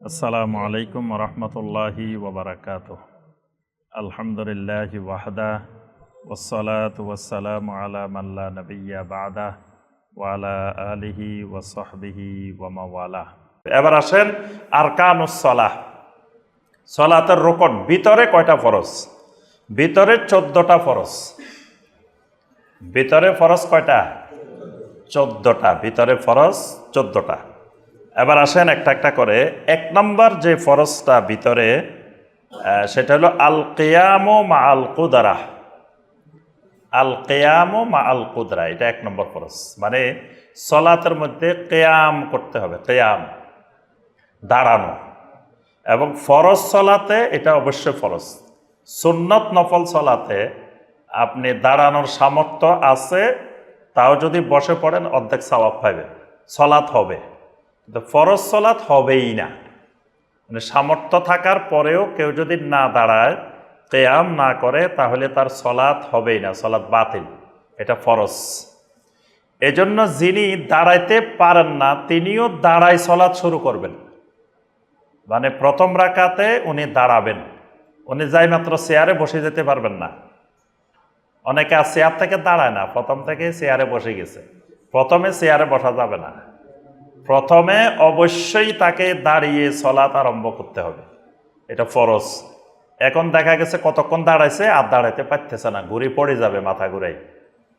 আসসালামু আলাইকুম রহমতুল্লাহি ওবরাকাত আলহামদুলিল্লাহ ওয়াহদা ওসলাত ওয়াসালাম আলা মাল্লা নবিয়া বাদা ওয়ালা আলিহি ওয়াসহবিহি ওয়ামাওয়ালা এবার আসেন আরকানুসলাহ সলাতের রোকন, ভিতরে কয়টা ফরজ? ভিতরে চোদ্দটা ফরজ। ভিতরে ফরজ কয়টা? চোদ্দটা। ভিতরে ফরজ চোদ্দটা। এবার আসেন একটা একটা করে। এক নম্বর যে ফরজটা ভিতরে সেটা হলো আল কেয়ামো মা আল কুদারা। আল কেয়ামো মা আল কুদরা, এটা এক নম্বর ফরজ। মানে সলাতের মধ্যে কেয়াম করতে হবে, কেয়াম, দাঁড়ানো। এবং ফরজ সলাতে এটা অবশ্যই ফরজ। সুন্নত নফল সলাতে আপনি দাঁড়ানোর সামর্থ্য আছে, তাও যদি বসে পড়েন অর্ধেক সওয়াব পাবে সলাৎ হবে। কিন্তু ফরজ সলাৎ হবেই না। মানে সামর্থ্য থাকার পরেও কেউ যদি না দাঁড়ায়, কেয়াম না করে, তাহলে তার সলাৎ হবেই না, সলাৎ বাতিল। এটা ফরজ। এজন্য যিনি দাঁড়াইতে পারেন না, তিনিও দাঁড়াই সলাৎ শুরু করবেন। মানে প্রথম রাকাতে উনি দাঁড়াবেন। উনি যাই মাত্র চেয়ারে বসে যেতে পারবেন না। অনেকে আর চেয়ার থেকে দাঁড়ায় না, প্রথম থেকে চেয়ারে বসে গেছে। প্রথমে চেয়ারে বসা যাবে না। প্রথমে অবশ্যই তাকে দাঁড়িয়ে সলাৎ আরম্ভ করতে হবে। এটা ফরজ। এখন দেখা গেছে কতক্ষণ দাঁড়াইছে আর দাঁড়াইতে পারতেছে না। ঘুরে পড়ে যাবে মাথা ঘুরাই।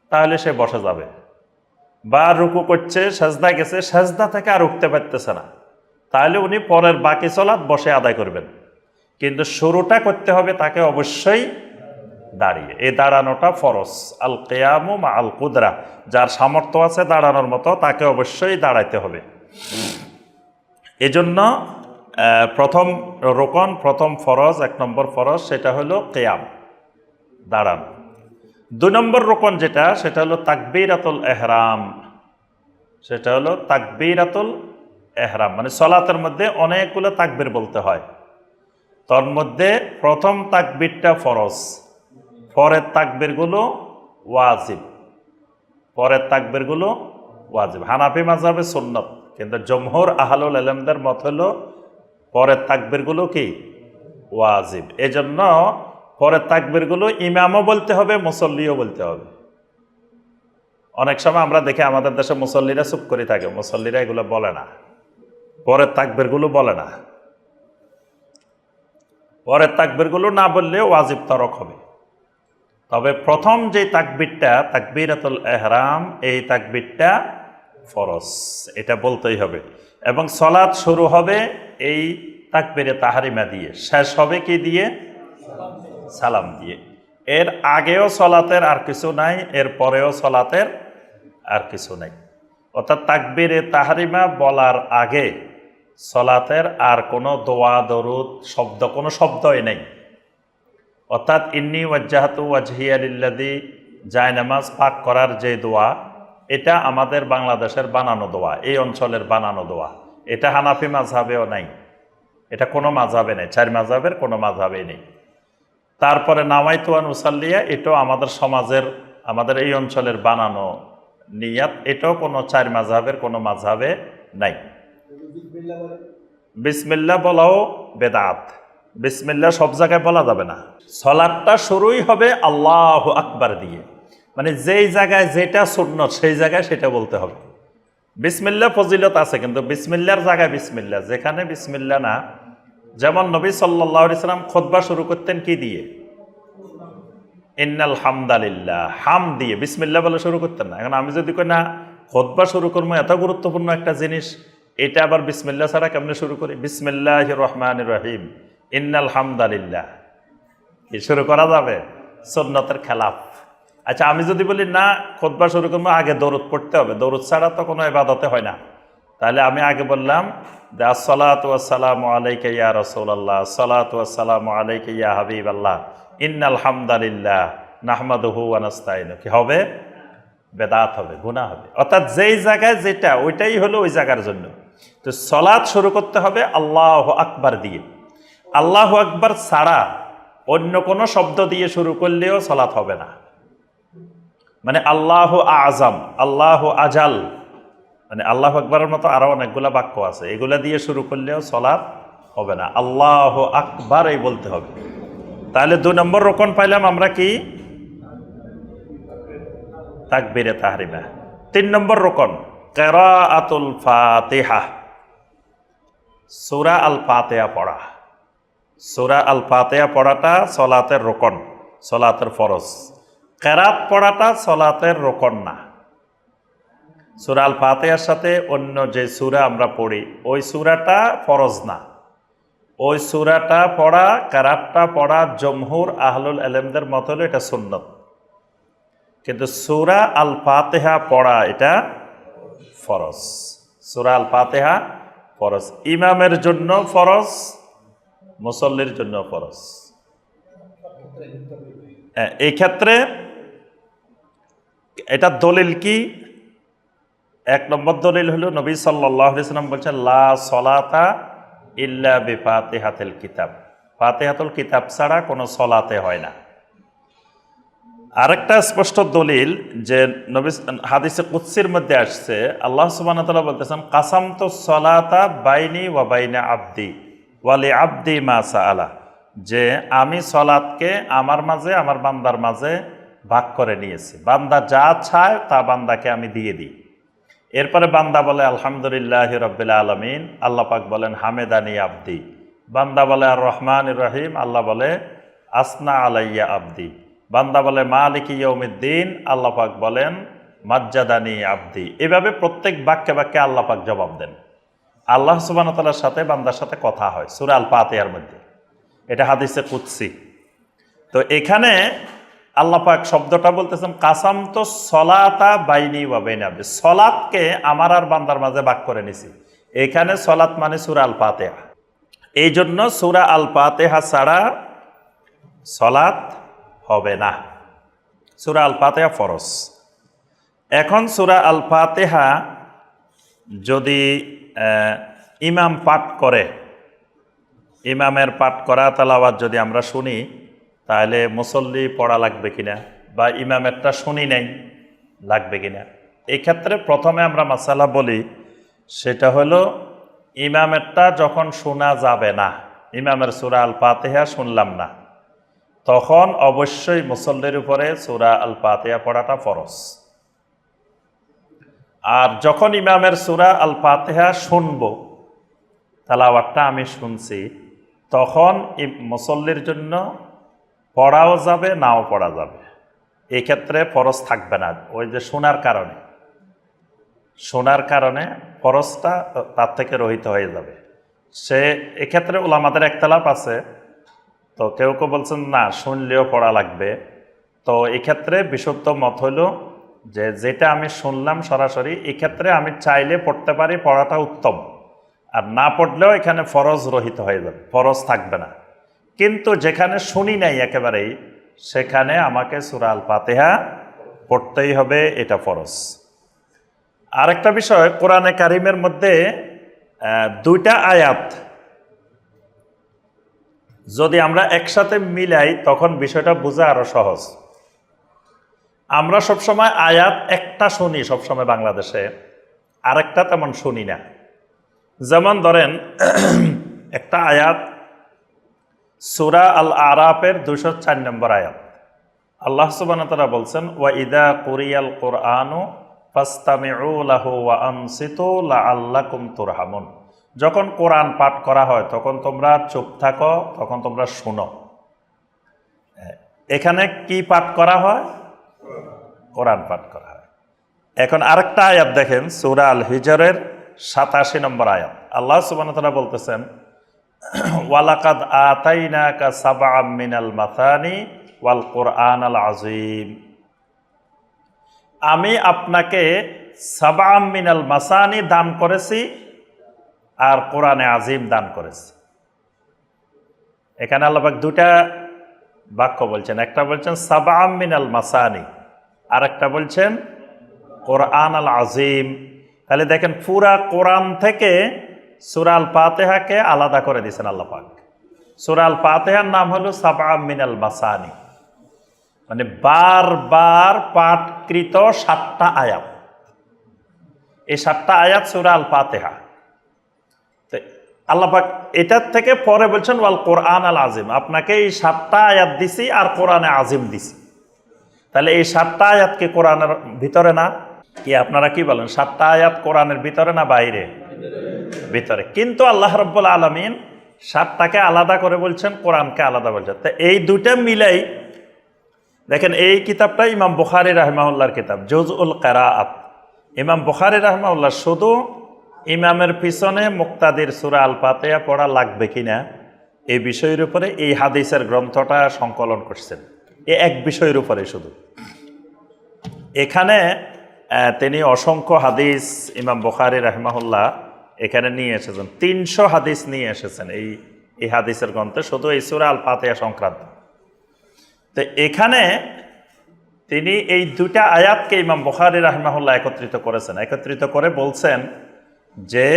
তাহলে সে বসে যাবে। বা রুকু করছে, সেজদা গেছে, সেজদা থেকে আর উঠতে পারতেছে না। তাহলে উনি পরের বাকি চলাৎ বসে আদায় করবেন। কিন্তু শুরুটা করতে হবে তাকে অবশ্যই দাঁড়িয়ে। এই দাঁড়ানোটা ফরজ। আল কেয়ামু মা আল কুদরা যার সামর্থ্য আছে দাঁড়ানোর মতো তাকে অবশ্যই দাঁড়াইতে হবে। এজন্য প্রথম রোকন, প্রথম ফরজ, এক নম্বর ফরজ, সেটা হলো কেয়াম, দাঁড়ান। দুই নম্বর রোকন যেটা, সেটা হলো তাকবীরাতুল এহরাম। সেটা হলো তাকবীরাতুল এহরাম মানে সলাতের মধ্যে অনেকগুলো তাকবীর বলতে হয়। তার মধ্যে প্রথম তাকবীরটা ফরজ, পরের তাকবীরগুলো ওয়াজিব, পরের তাকবীরগুলো ওয়াজিব। হানাফি মাঝাবে সুন্নত। কিন্তু জমহুর আহলুল আলমদের মত হলো পরের তাকবীরগুলো কি? ওয়াজিব। এজন্য পরের তাকবীরগুলো ইমামও বলতে হবে, মুসল্লিও বলতে হবে। অনেক সময় আমরা দেখি আমাদের দেশে মুসল্লিরা চুপ করে থাকে, মুসল্লিরা এগুলো বলে না। পরের তাকবীরগুলো বলে না। পরের তাকবীরগুলো না বললে ওয়াজিব তরক হবে। তবে প্রথম যে তাকবিরটা, তাকবিরাতুল এহরাম, এই তাকবিরটা ফরজ, এটা বলতেই হবে। এবং সলাৎ শুরু হবে এই তাকবিরে তাহারিমা দিয়ে। শেষ হবে কি দিয়ে? সালাম দিয়ে। এর আগেও সলাতের আর কিছু নাই, এর পরেও সলাতের আর কিছু নাই। অর্থাৎ তাকবিরে তাহারিমা বলার আগে সলাতের আর কোনো দোয়া, দরুদ, শব্দ, কোনো শব্দই নেই। অর্থাৎ ইন্নি ওয়াজ্জাহাতু ওয়াজহিয়ালিল্লাদি জায় নামাজ পাক করার যে দোয়া এটা আমাদের বাংলাদেশের বানানো দোয়া, এই অঞ্চলের বানানো দোয়া। এটা হানাফি মাঝহাবেও নাই। এটা কোনো মাঝহাবে নেই, চার মাঝাবের কোনো মাঝহাবে নেই। তারপরে নামাইতুয়ান উসাল্লিয়া, এটাও আমাদের সমাজের, আমাদের এই অঞ্চলের বানানো নিয়াত, এটাও কোনো চার মাঝহাবের কোনো মাঝহাবে নাই। বিসমিল্লা বলাও বেদাত। বিসমিল্লা সব জায়গায় বলা যাবে না। সলাদটা শুরুই হবে আল্লাহ আকবার দিয়ে। মানে যেই জায়গায় যেটা শূন্য সেই জায়গায় সেটা বলতে হবে। বিসমিল্লা ফজিলত আছে, কিন্তু বিসমিল্লার জায়গায় বিসমিল্লা যেখানে বিসমিল্লা না, যেমন নবী সাল্লাহ ইসলাম খোদবা শুরু করতেন কি দিয়ে? ইন্নাল হামদালিল্লাহ, হাম দিয়ে বিসমিল্লা বলে শুরু করতেন না। এখন আমি যদি কই, না, খোদবা শুরু করব, এত গুরুত্বপূর্ণ একটা জিনিস, এটা আবার বিসমিল্লা ছাড়া কেমনে শুরু করি? বিসমিল্লাহ রহমান রহিম। ইন্নাল হামদালিল্লাহ। শুরু করা যাবে? সন্ন্যতের খেলাফ। আচ্ছা আমি যদি বলি, না, খোদবা শুরু করব, আগে দৌড় পড়তে হবে। দৌড় ছাড়া তো কোনো এবাদতে হয় না। তাহলে আমি আগে বললাম যে, আসসালাতু আসসালামু আলাইকা ইয়া রাসূলুল্লাহ। আসসালাতু আসসালামু আলাইকা ইয়া হাবিবাল্লাহ। ইন্নাল হামদালিল্লাহ নাহমাদুহু ওয়া নাস্তাইনু কি হবে? বেদাত হবে, গুনাহ হবে। অর্থাৎ যেই জায়গায় যেটা, ওইটাই হলো ওই জায়গার জন্য। তো সলাৎ শুরু করতে হবে আল্লাহ আকবার দিয়ে। আল্লাহ আকবার ছাড়া অন্য কোনো শব্দ দিয়ে শুরু করলেও সলাৎ হবে না। মানে আল্লাহ আজম, আল্লাহ আজাল। মানে আল্লাহ আকবরের মতো আরও অনেকগুলা বাক্য আছে। এগুলা দিয়ে শুরু করলেও সলাৎ হবে না। আল্লাহ আকবার এই বলতে হবে। তাহলে দু নম্বর রোকন পাইলাম আমরা কি? তাকবিরে তাহরিমা। তিন নম্বর রোকন, কেরাআতুল ফাতিহা। সুরা আল ফাতেহা পড়া। সুরা আল ফাতেহা পড়াটা সলাতের রোকন, সলাতের ফরজ। কেরাত পড়াটা সলাতের রোকন না। সুরা আল ফাতেহার সাথে অন্য যে সুরা আমরা পড়ি ওই সুরাটা ফরজ না। ওই সুরাটা পড়া কারাতটা পড়া জমহুর আহলুল আলমদের মত হলো এটা সুন্নত। কিন্তু সুরা আল ফাতেহা পড়া এটা ফরজ। সুরা আল ফাতেহা ফরজ। ইমামের জন্য ফরজ মুসল্লির জন্য ফরজ। হ্যাঁ, এই ক্ষেত্রে এটা দলিল কি? এক নম্বর দলিল হলো নবী সাল্লাম বলছেন, লা সলাতা ইল্লা বি ফাতেহাতুল কিতাব। ফাতেহাতুল কিতাব ছাড়া কোনো সলাতে হয় না। আরেকটা স্পষ্ট দলিল যে নবী হাদিসে কুৎসির মধ্যে আসছে, আল্লাহ সুবাহতাল্লাহ বলতেছেন কাসাম তো সলাতা বাইনি ওয়া বাইনা আব্দি ওয়ালি আব্দি মা আলা যে আমি সলাতকে আমার মাঝে, আমার বান্দার মাঝে ভাগ করে নিয়েছি। বান্দা যা চায়, তা বান্দাকে আমি দিয়ে দিই। এরপরে বান্দা বলে, আলহামদুলিল্লাহ রব্বিল আলমিন। আল্লাহ পাক বলেন, হামেদানি আব্দি। বান্দা বলে আর রহমান রহিম। আল্লাহ বলে, আসনা আলাইয়া আব্দি। বান্দা বলে, মালিক ইয়ৌমিদ্দিন আল্লাহ পাক বলেন, মাজ্জাদানি আব্দি। এভাবে প্রত্যেক বাক্যে বাক্যে পাক জবাব দেন। আল্লাহ সুবানতালার সাথে বান্দার সাথে কথা হয়। সুরা আল পাতেয়ার মধ্যে। এটা হাদিসে কুৎসি তো এখানে আল্লাহ পাক শব্দটা বলতেছেন, কাসাম তো সলাতা বাইনি বা বাইনি আব্দি সলাতকে আমার আর বান্দার মাঝে ভাগ করে নিছি। এখানে সলাত মানে সুরা আল পাতেহা এই জন্য সুরা আল পাতেহা ছাড়া সলাত হবে না। সুরা আল ফাতেহা ফরজ। এখন সুরা আল ফাতেহা যদি ইমাম পাঠ করে, ইমামের পাঠ করা তালাবাদ যদি আমরা শুনি তাহলে মুসল্লি পড়া লাগবে কিনা বা ইমামেরটা শুনি নাই, লাগবে কিনা? ক্ষেত্রে প্রথমে আমরা মাসালা বলি, সেটা হলো ইমামেরটা যখন শোনা যাবে না, ইমামের সুরা আল ফাতেহা শুনলাম না, তখন অবশ্যই মুসল্লির উপরে সুরা আল পাতেয়া পড়াটা ফরজ। আর যখন ইমামের সুরা আল পাতেহা শুনব, তালাওয়াতটা আমি শুনছি, তখন মুসল্লির জন্য পড়াও যাবে, নাও পড়া যাবে। এক্ষেত্রে ফরজ থাকবে না। ওই যে শোনার কারণে। শোনার কারণে ফরজটা তার থেকে রহিত হয়ে যাবে। সে, এক্ষেত্রে ওলামাদের একতলাপ আছে। তো কেউ কেউ বলছেন, না, শুনলেও পড়া লাগবে। তো এক্ষেত্রে বিশুদ্ধ মত হইল যে, যেটা আমি শুনলাম সরাসরি, এক্ষেত্রে আমি চাইলে পড়তে পারি, পড়াটা উত্তম। আর না পড়লেও এখানে ফরজ রহিত হয়ে যাবে, ফরজ থাকবে না। কিন্তু যেখানে শুনি নাই একেবারেই, সেখানে আমাকে সুরাল পাতেহা পড়তেই হবে, এটা ফরজ। আরেকটা বিষয়, কোরআনে কারিমের মধ্যে দুইটা আয়াত। যদি আমরা একসাথে মিলাই, তখন বিষয়টা বোঝা আরও সহজ। আমরা সবসময় আয়াত একটা শুনি সবসময় বাংলাদেশে, আরেকটা তেমন শুনি না। যেমন ধরেন, একটা আয়াত সুরা আল আরাফের দুশো চার নম্বর আয়াত। আল্লাহ সুবান তারা বলছেন, ওয়া ইদা কুরিয়াল কোরআনু তুরহামুন। যখন কোরআন পাঠ করা হয়, তখন তোমরা চুপ থাকো, তখন তোমরা শুনো। এখানে কি পাঠ করা হয়? কোরআন পাঠ করা হয়। এখন আরেকটা আয়াত দেখেন, সূরা আল হিজরের সাতাশি নম্বর আয়াত। আল্লাহ ওয়া তাআলা বলতেছেন ওয়ালাকাদ আতাইনাকা সাবআম মিনাল মাথানি ওয়াল কোরআন আল আজিম আমি আপনাকে সাবআম মিনাল মাসানি দান করেছি আর কোরআনে আজিম দান করেছি। এখানে আল্লাহবাক দুটা বাক্য বলছেন, একটা বলছেন সাবআম মিনাল মাসানি আর একটা বলছেন কোরআন আল আজিম তাহলে দেখেন পুরা কোরআন থেকে সুরাল পাতেহাকে আলাদা করে দিয়েছেন আল্লাহ পাক। সুরাল পাতেহার নাম হলো সাবআম মিনাল বাসানি। মানে বারবার পাঠকৃত সাতটা আয়াত। এই সাতটা আয়াত সুরা আল ফাতেহা। তো আল্লাপাক এটার থেকে পরে বলছেন, ওয়াল কোরআন আল আজিম। আপনাকে এই সাতটা আয়াত দিছি আর কোরআনে আজিম দিছি। তাহলে এই সাতটা আয়াত কি কোরআনের ভিতরে না? কি আপনারা কি বলেন, সাতটা আয়াত কোরআনের ভিতরে না বাইরে? ভিতরে। কিন্তু আল্লাহ রব্বুল আলমিন সাতটাকে আলাদা করে বলছেন, কোরআনকে আলাদা বলছেন। তো এই দুইটা মিলাই দেখেন, এই কিতাবটা ইমাম বুখারি রাহমাউল্লাহর কিতাব জুজ উল কারাআত। ইমাম বুখারি রাহমাউল্লাহ শুধু ইমামের পিছনে মুক্তাদির সুরা আল পাতেয়া পড়া লাগবে কিনা এই বিষয়ের উপরে এই হাদিসের গ্রন্থটা সংকলন করছেন। এ এক বিষয়ের উপরে শুধু। এখানে তিনি অসংখ্য হাদিস ইমাম বুখারি রাহমাহুল্লাহ এখানে নিয়ে এসেছেন। তিনশো হাদিস নিয়ে এসেছেন এই এই হাদিসের গ্রন্থে, শুধু এই সুরা আল পাতেয়া সংক্রান্ত। তো এখানে তিনি এই দুটা আয়াতকে ইমাম বুখারি রাহমাহুল্লাহ একত্রিত করেছেন। একত্রিত করে বলছেন যে,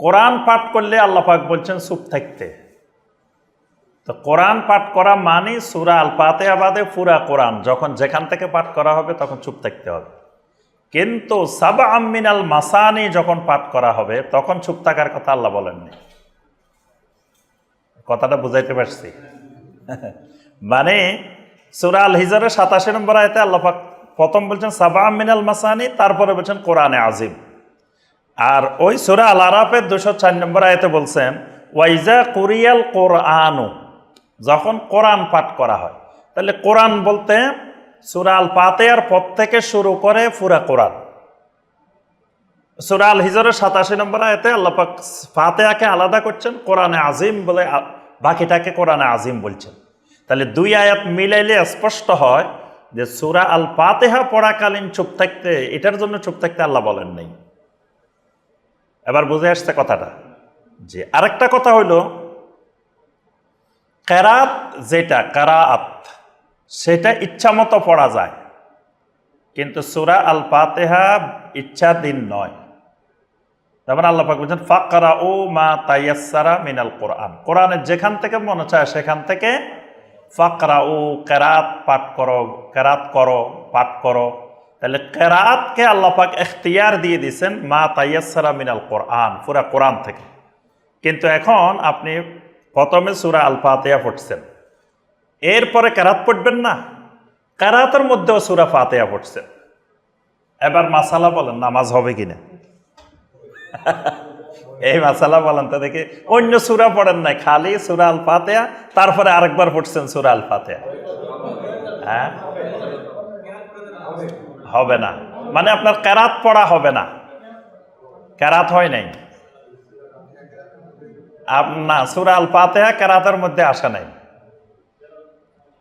কোরআন পাঠ করলে আল্লাহ পাক বলছেন, চুপ থাকতে। তো কোরআন পাঠ করা মানে সুরা আল পাতে আবাদে পুরা কোরআন। যখন যেখান থেকে পাঠ করা হবে তখন চুপ থাকতে হবে। কিন্তু সাবা আমিনাল মাসানি যখন পাঠ করা হবে, তখন চুপ থাকার কথা আল্লাহ বলেননি। কথাটা বুঝাইতে পারছি? মানে সুরা আল হিজরের সাতাশি নম্বর আয়তে আল্লাপাক প্রথম বলছেন সাবা মিনাল মাসানি, তারপরে বলছেন, কোরআনে আজিম। আর ওই সুরা আল আরাফের দুশো চার নম্বর আয়তে বলছেন ওয়াইজা কুরিয়াল কোরআনু যখন কোরআন পাঠ করা হয়, তাহলে কোরআন বলতে সুরা আল পাতেয়ার পর থেকে শুরু করে পুরা কোরআন। সুরা আল হিজরের সাতাশি নম্বর আয়তে আল্লাপাক ফাতেয়াকে আলাদা করছেন, কোরআনে আজিম বলে বাকিটাকে কোরআনে আজিম বলছেন। তাহলে দুই আয়াত মিলাইলে স্পষ্ট হয় যে সুরা আল পাতেহা পড়াকালীন চুপ থাকতে, এটার জন্য চুপ থাকতে আল্লাহ বলেন নাই। এবার বুঝে আসছে কথাটা। যে আরেকটা কথা হইল কেরাত যেটা, কারাত, সেটা ইচ্ছা মতো পড়া যায়। কিন্তু সুরা আল পাতেহা ইচ্ছাধীন নয়। যেমন আল্লাহ পাক বলছেন ফাকরা ও মা তাইয়াসারা মিনাল কোরআন। কোরআনের যেখান থেকে মনে চায় সেখান থেকে ফাকরা ও কেরাত পাঠ করো, কেরাত করো, পাঠ করো। তাহলে কেরাতকে আল্লাহ পাক এখতিয়ার দিয়ে দিয়েছেন, মা তাইয়াসারা মিনাল কোরআন, পুরা কোরআন থেকে। কিন্তু এখন আপনি প্রথমে সুরা আল ফাতেহা পড়ছেন। এরপরে কেরাত পড়বেন না? কেরাতের মধ্যেও সুরা ফাতেহা পড়ছেন। এবার মাসালা বলেন, নামাজ হবে কিনা? এই মাসালা বলেন তো দেখি, অন্য সুরা পড়েন নাই, খালি সুরা আল ফাতেহা তারপরে আরেকবার পড়ছেন সুরা আল ফাতেহা হ্যাঁ? হবে না। মানে আপনার কেরাত পড়া হবে না। কেরাত হয় নাই। না, সুরা আল ফাতেহা কেরাতের মধ্যে আসা নাই।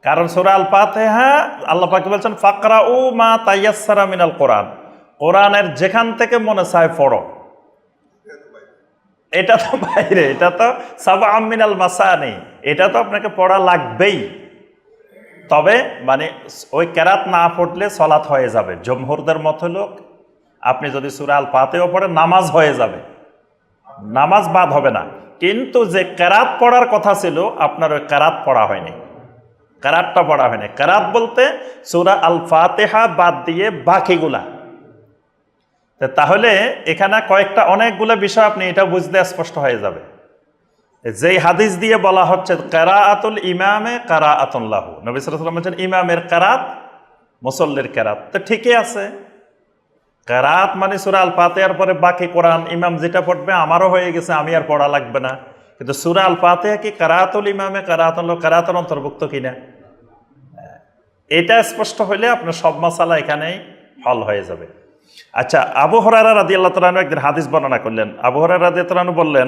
কারণ সুরা আল ফাতেহা আল্লাহ পাকি বলছেন ফাকরা উ মা তাইয়াসারা মিনাল কোরআন। কোরআনের যেখান থেকে মনে চায় পড়ো। এটা তো বাইরে, এটা তো সাবা আমিনাল মাসানি, এটা তো আপনাকে পড়া লাগবেই। তবে মানে ওই কেরাত না পড়লে সলাৎ হয়ে যাবে। জমহুরদের মতো লোক আপনি যদি সুরাল পাতেও পড়ে নামাজ হয়ে যাবে। নামাজ বাদ হবে না। কিন্তু যে কেরাত পড়ার কথা ছিল, আপনার ওই কেরাত পড়া হয়নি। কেরাতটা পড়া হয়নি। কেরাত বলতে সুরা আল ফাতেহা বাদ দিয়ে বাকিগুলা। তাহলে এখানে কয়েকটা অনেকগুলো বিষয় আপনি এটা বুঝতে স্পষ্ট হয়ে যাবে। যেই হাদিস দিয়ে বলা হচ্ছে, কারাআতুল ইমামে কারা আতুল্লাহ নবী সাল্লাম বলছেন, ইমামের কারাত, মুসল্লির কেরাত। তো ঠিকই আছে। কারাত মানে সুরাল পাতেয়ার পরে বাকি কোরআন, ইমাম যেটা পড়বে আমারও হয়ে গেছে, আমি আর পড়া লাগবে না। কিন্তু সুরাল পাতেয়া কি কারাতুল ইমামে কারাতুল্লাহ কারাতের অন্তর্ভুক্ত কিনা? এটা স্পষ্ট হইলে আপনার সব মশালা এখানেই হল হয়ে যাবে। আচ্ছা আবু হরারা রাদি আল্লাহ তালু একদিন হাদিস বর্ণনা করলেন। আবু হরারা রাদি তালু বললেন,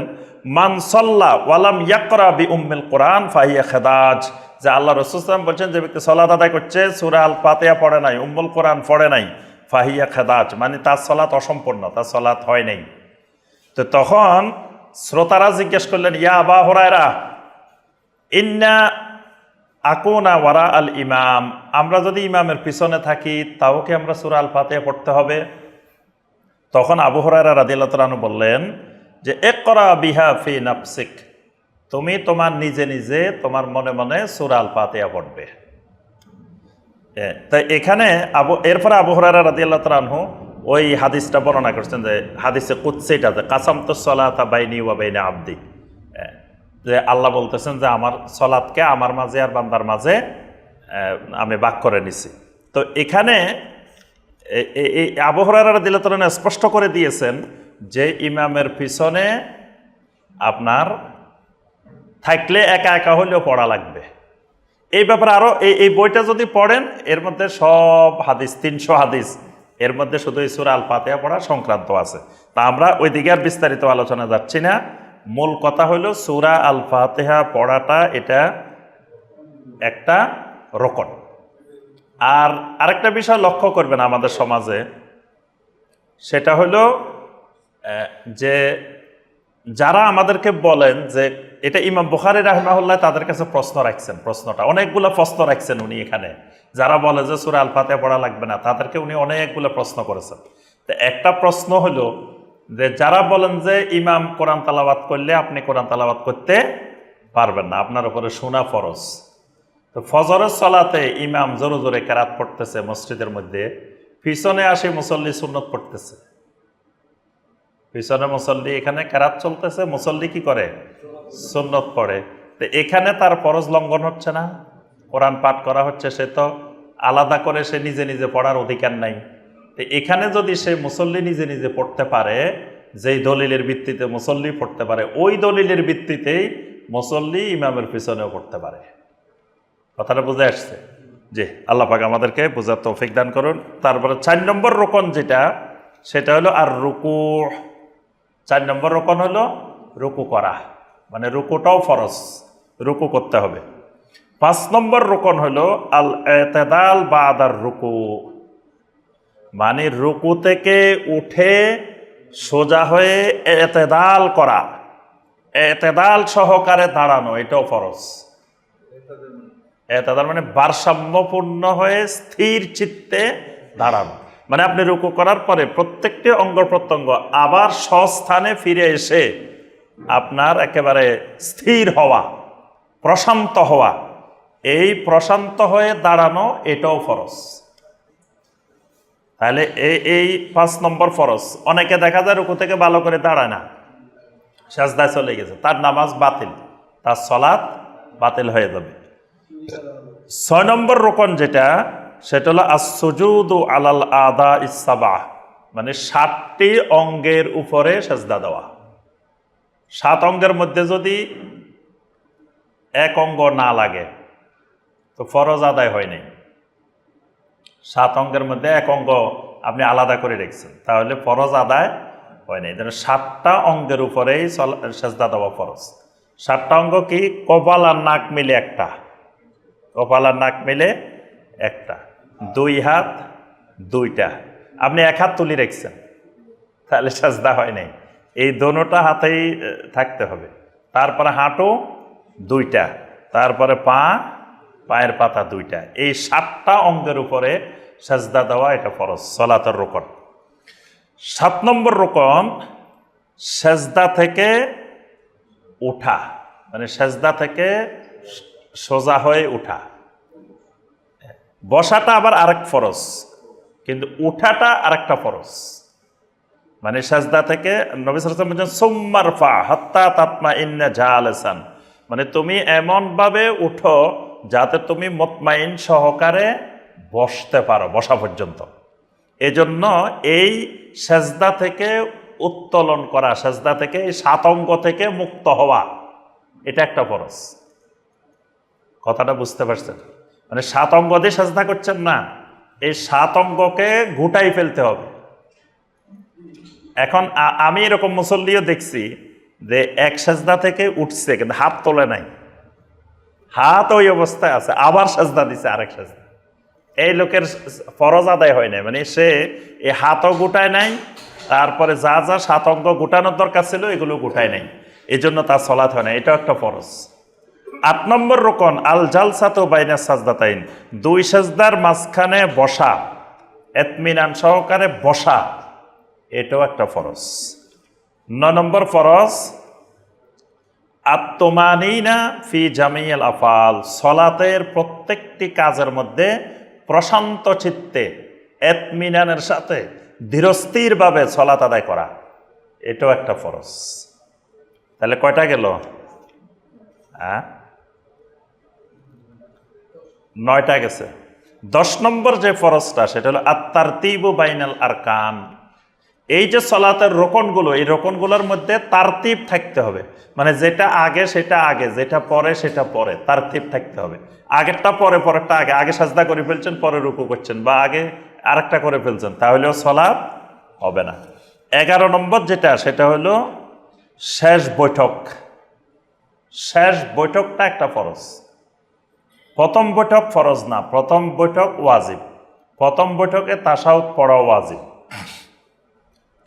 মান সল্লা ওয়ালাম ইয়াকরা বি উম্মিল কোরআন ফাহিয়া খেদাজ। যে আল্লাহ রসুলাম বলছেন, যে ব্যক্তি সলাত আদায় করছে, সুরা আল পাতেয়া পড়ে নাই, উম্মুল কোরআন পড়ে নাই ফাহিয়া খেদাজ মানে তার সলাত অসম্পূর্ণ, তার সলাত হয় নাই। তো তখন শ্রোতারা জিজ্ঞেস করলেন, ইয়া আবা হরায়রা, ইন্না আকুনা ওয়ারা আল ইমাম, আমরা যদি ইমামের পিছনে থাকি, তাও কি আমরা সুরা আল ফাতেহা পড়তে হবে? তখন আবু হরারা রাদিল্লাহতালু বললেন যে এক করা বিহা ফি নাফসিক, তুমি তোমার নিজে নিজে তোমার মনে মনে সুরা আল ফাতেহা পড়বে। তাই এখানে আবু, এরপরে আবু হরারা রাদিয়াল্লাহু তাআলাহু ওই হাদিসটা বর্ণনা করছেন যে, হাদিসে কুৎসেটা যে, কাসাম তো সলাতা বাইনি ওয়া বাইনা আব্দি। যে আল্লাহ বলতেছেন যে, আমার সলাৎকে আমার মাঝে আর বান্দার মাঝে আমি বাক করে নিছি। তো এখানে এই আবহরার দিলে তোলেন স্পষ্ট করে দিয়েছেন যে, ইমামের পিছনে আপনার থাকলে একা একা হলেও পড়া লাগবে। এই ব্যাপারে আরও এই এই বইটা যদি পড়েন, এর মধ্যে সব হাদিস, তিনশো হাদিস, এর মধ্যে শুধু এই সুরা আল ফাতেহা পড়া সংক্রান্ত আছে। তা আমরা ওই দিকে আর বিস্তারিত আলোচনা যাচ্ছি না। মূল কথা হলো সুরা আল ফাতেহা পড়াটা এটা একটা রকন। আর আরেকটা বিষয় লক্ষ্য করবেন আমাদের সমাজে, সেটা হলো যে যারা আমাদেরকে বলেন যে এটা ইমাম বুখারি রাহমাহুল্লাহ তাদের কাছে প্রশ্ন রাখছেন, প্রশ্নটা। অনেকগুলো প্রশ্ন রাখছেন উনি এখানে। যারা বলে যে সুরা আল ফাতেহা পড়া লাগবে না, তাদেরকে উনি অনেকগুলো প্রশ্ন করেছেন। তো একটা প্রশ্ন হলো যে যারা বলেন যে ইমাম কোরআন তালাবাত করলে আপনি কোরআন তালাবাত করতে পারবেন না, আপনার উপরে শোনা ফরজ। তো ফজরের সলাতে ইমাম জোরে জোরে কেরাত পড়তেছে মসজিদের মধ্যে, পিছনে আসে মুসল্লি সুন্নত পড়তেছে। পিছনে মুসল্লি, এখানে কেরাত চলতেছে, মুসল্লি কি করে? সুন্নত পড়ে। তো এখানে তার ফরজ লঙ্ঘন হচ্ছে না। কোরআন পাঠ করা হচ্ছে, সে তো আলাদা করে সে নিজে নিজে পড়ার অধিকার নাই। তো এখানে যদি সে মুসল্লি নিজে নিজে পড়তে পারে, যেই দলিলের ভিত্তিতে মুসল্লি পড়তে পারে, ওই দলিলের ভিত্তিতেই মুসল্লি ইমামের পিছনেও পড়তে পারে। কথাটা বুঝে আসছে? জি, আল্লাহ পাক আমাদেরকে বোঝার তৌফিক দান করুন। তারপরে চার নম্বর রোকন যেটা, সেটা হলো আর রুকু চার নম্বর রোকন হলো রুকু করা মানে রুকুটাও ফরজ, রুকু করতে হবে। পাঁচ নম্বর রোকন হলো আল এতেদাল বা আদার রুকু মানে রুকু থেকে উঠে সোজা হয়ে এতেদাল করা, এতেদাল সহকারে দাঁড়ানো, এটাও এটা তার মানে ভারসাম্যপূর্ণ হয়ে স্থির চিত্তে দাঁড়ানো। মানে আপনি রুকু করার পরে প্রত্যেকটি অঙ্গ প্রত্যঙ্গ আবার স্বস্থানে ফিরে এসে আপনার একেবারে স্থির হওয়া, প্রশান্ত হওয়া। এই প্রশান্ত হয়ে দাঁড়ানো এটাও ফরজ। তাহলে এই এই পাঁচ নম্বর ফরজ। অনেকে দেখা যায় রুকু থেকে ভালো করে দাঁড়ায় না। সাজদায় চলে গেছে। তার নামাজ বাতিল। তার সলাৎ বাতিল হয়ে যাবে। ছয় নম্বর রোকন যেটা সেটা হলো আসুজুদ আলাল আদা ইসাবা মানে সাতটি অঙ্গের উপরে সেজদা দেওয়া। সাত অঙ্গের মধ্যে যদি এক অঙ্গ না লাগে, তো ফরজ আদায় হয়নি সাত অঙ্গের মধ্যে এক অঙ্গ আপনি আলাদা করে রেখেছেন, তাহলে ফরজ আদায় হয় নাই। তাহলে সাতটা অঙ্গের উপরেই সেজদা দেওয়া ফরজ। সাতটা অঙ্গ কি? কপাল আর নাক মিলে একটা। কপাল আর নাক মিলে একটা। দুই হাত, দুইটা। আপনি এক হাত তুলি রেখেছেন। তাহলে সাজদা হয় নাই। এই দোনোটা হাতেই থাকতে হবে। তারপরে হাঁটু, দুইটা। তারপরে পা, পায়ের পাতা দুইটা। এই সাতটা অঙ্গের উপরে সাজদা দেওয়া এটা ফরজ, সলাতের রোকন। সাত নম্বর রোকন, সেজদা থেকে ওঠা মানে সেজদা থেকে সোজা হয়ে উঠা। বসাটা আবার আরেক ফরজ, কিন্তু উঠাটা আরেকটা ফরজ। মানে সাজদা থেকে বলছেন জালেসান। মানে তুমি এমনভাবে উঠো যাতে তুমি মতমাইন সহকারে বসতে পারো, বসা পর্যন্ত। এজন্য এই সেজদা থেকে উত্তোলন করা, সেজদা থেকে এই সাত অঙ্গ থেকে মুক্ত হওয়া, এটা একটা ফরজ। কথাটা বুঝতে পারছেন? মানে সাত অঙ্গ দিয়ে সাজদা করছেন না। এই সাত অঙ্গকে গুটাই ফেলতে হবে। এখন আমি এরকম মুসল্লিও দেখছি যে এক সাজদা থেকে উঠছে, কিন্তু হাত তোলে নাই। হাত ওই অবস্থায় আছে, আবার সাজদা দিছে আরেক সাজদা। এই লোকের ফরজ আদায় হয় নাই। মানে সে এই হাতও গুটায় নাই, তারপরে যা যা সাত অঙ্গ গুটানোর দরকার ছিল, এগুলো গুটায় নাই। এই জন্য তার সলাৎ হয় না এটাও একটা ফরজ। আট নম্বর রোকন, আল জালসাতো বাইনা সাজদাতাইন দুই সাজদার মাঝখানে বসা, এতমিনান সহকারে বসা, এটাও একটা ফরজ। ন নম্বর ফরজ, আত্মমানিনা ফি জামিয়াল আফাল, সলাতের প্রত্যেকটি কাজের মধ্যে প্রশান্ত চিত্তে, এতমিনানের সাথে ধীরস্থিরভাবে সলাত আদায় করা, এটাও একটা ফরজ। তাহলে কয়টা গেল? হ্যাঁ নয়টা গেছে। দশ নম্বর যে ফরজটা, সেটা হলো আত্মার তিবু বাইনাল আর কান এই যে সলাতের রোকনগুলো, এই রোকনগুলোর মধ্যে তারতিব থাকতে হবে। মানে যেটা আগে, সেটা আগে, যেটা পরে, সেটা পরে, তারতিব থাকতে হবে। আগেরটা পরে, পরেরটা আগে। আগে সাজদা করে ফেলছেন, পরে রুকু করছেন, বা আগে আরেকটা করে ফেলছেন। তাহলেও সলাপ হবে না। এগারো নম্বর যেটা, সেটা হলো শেষ বৈঠক। শেষ বৈঠকটা একটা ফরজ। প্রথম বৈঠক ফরজ না, প্রথম বৈঠক ওয়াজিব। প্রথম বৈঠকে তাসাউদ পড়া ওয়াজিব।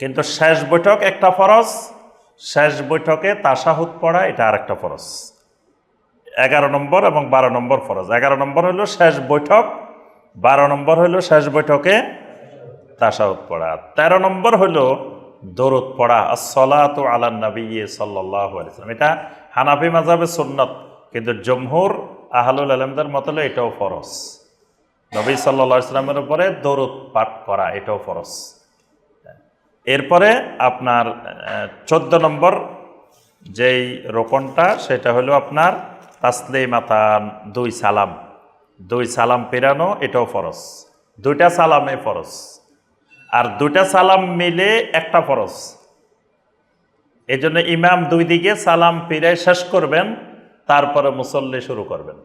কিন্তু শেষ বৈঠক একটা ফরজ, শেষ বৈঠকে তাসাহুদ পড়া এটা আরেকটা ফরজ। এগারো নম্বর এবং বারো নম্বর ফরজ। এগারো নম্বর হলো শেষ বৈঠক, বারো নম্বর হলো শেষ বৈঠকে তাসাউদ পড়া। তেরো নম্বর হলো দরুদ পড়া আসলাত আলা নবী সাল্লাহ আলাইসালাম এটা হানাফি মাজাবে সুন্নত, কিন্তু জমহুর আহলুল আলমদের মত হলো এটাও ফরজ। নবী সাল্লা ইসলামের উপরে দরুদ পাঠ করা এটাও ফরজ। এরপরে আপনার চোদ্দ নম্বর যেই রোপণটা, সেটা হলো আপনার তাসলে মাতান দুই সালাম। দুই সালাম পেরানো এটাও ফরজ। দুইটা সালামে ফরজ। আর দুইটা সালাম মিলে একটা ফরজ। এই জন্য ইমাম দুই দিকে সালাম ফিরে শেষ করবেন। তারপরে মুসল্লি শুরু করবেন।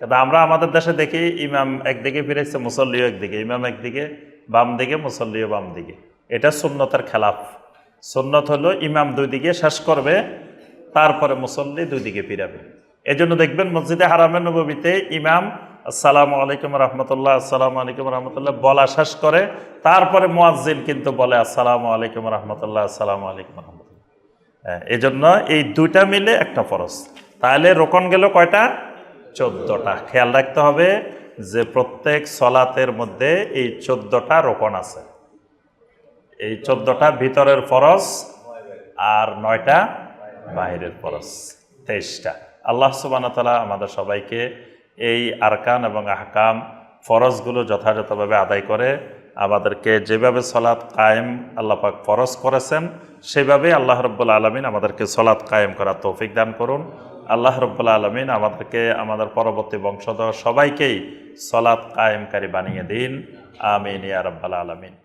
কিন্তু আমরা আমাদের দেশে দেখি ইমাম একদিকে ফিরেছে, মুসল্লিও একদিকে, ইমাম একদিকে, বাম দিকে, মুসল্লিও বাম দিকে। এটা সুন্নতের খেলাফ। সুন্নত হলো ইমাম দুই দিকে শেষ করবে, তারপরে মুসল্লি দুই দিকে ফিরাবে। এই জন্য দেখবেন মসজিদে হারামের নবীতে ইমাম, আসসালামু আলাইকুম রহমতুল্লাহ, আসসালামু আলাইকুম রহমতুল্লাহ বলা শেষ করে, তারপরে মোয়াজ্জিন কিন্তু বলে, আসসালামু আলাইকুম রহমতুল্লাহ, আসসালামু আলাইকুম রহমতুল্লাহ। এই জন্য এই দুইটা মিলে একটা ফরজ। তাহলে রোকন গেল কয়টা? চোদ্দটা। খেয়াল রাখতে হবে যে প্রত্যেক সলাতের মধ্যে এই চোদ্দটা রোকন আছে। এই চোদ্দটা ভিতরের ফরজ আর নয়টা বাহিরের ফরজ। তেইশটা। আল্লাহ সুবান তালা আমাদের সবাইকে এই আরকান এবং আহকাম ফরজগুলো যথাযথভাবে আদায় করে, আমাদেরকে যেভাবে সলাৎ কায়েম আল্লাপাক ফরজ করেছেন সেভাবে আল্লাহ রব্বুল আলমিন আমাদেরকে সলাৎ কায়েম করার তৌফিক দান করুন। আল্লাহ রব্বুল্লা আলমিন আমাদেরকে, আমাদের পরবর্তী বংশধর সবাইকেই সলাৎ কায়েমকারী বানিয়ে দিন। আমিন ইয়া রব্বাল আলমিন।